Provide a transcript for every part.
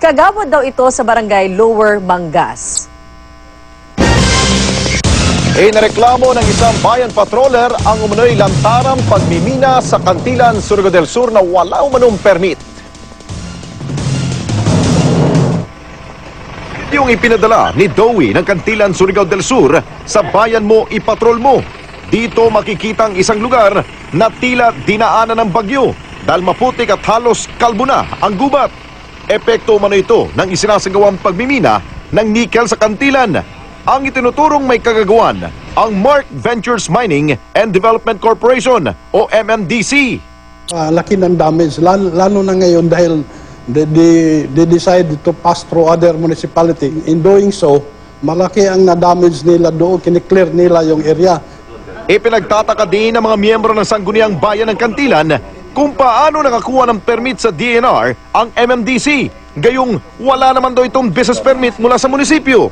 Kagawad daw ito sa barangay Lower Mangas. Inareklamo ng isang bayan patroller ang umunoy lantarang pagmimina sa Kantilan, Surigao del Sur na wala umanong permit. Yung ipinadala ni Dowie ng Kantilan, Surigao del Sur sa bayan mo ipatrol mo. Dito makikita ang isang lugar na tila dinaanan ng bagyo dahil maputik at halos kalbo na ang gubat. Epekto umano ito ng isinasagawang pagmimina ng nickel sa Kantilan. Ang itinuturong may kagagawan ang Mark Ventures Mining and Development Corporation o MMDC. Ah, laki ng damage, lalo, lalo na ngayon dahil they, they, they decide to pass through other municipality. In doing so, malaki ang na-damage nila doon, kiniklear nila yung area. Ipinagtataka din ng mga miyembro ng Sangguniang Bayan ng Kantilan kung paano nakakuha ng permit sa DNR ang MMDC. Gayong wala naman daw itong business permit mula sa munisipyo.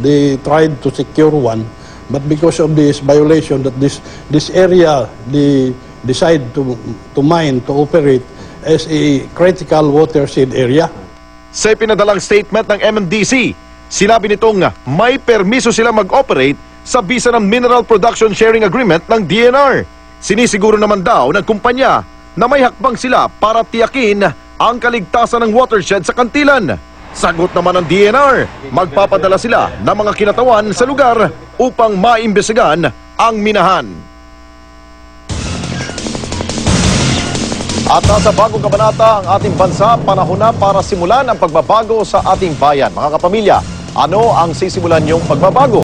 They tried to secure one, but because of this violation that this, this area, they decide to, to mine, to operate as a critical watershed area. Sa ipinadalang statement ng MMDC, sinabi nitong may permiso sila mag-operate sa bisa ng Mineral Production Sharing Agreement ng DNR. Sinisiguro naman daw ng kumpanya na may hakbang sila para tiyakin ang kaligtasan ng watershed sa kantilan. Sagot naman ng DNR, magpapadala sila ng mga kinatawan sa lugar upang maimbestigan ang minahan. At nasa bagong kabanata ang ating bansa, panahon na para simulan ang pagbabago sa ating bayan. Mga kapamilya, ano ang sisimulan niyong pagbabago?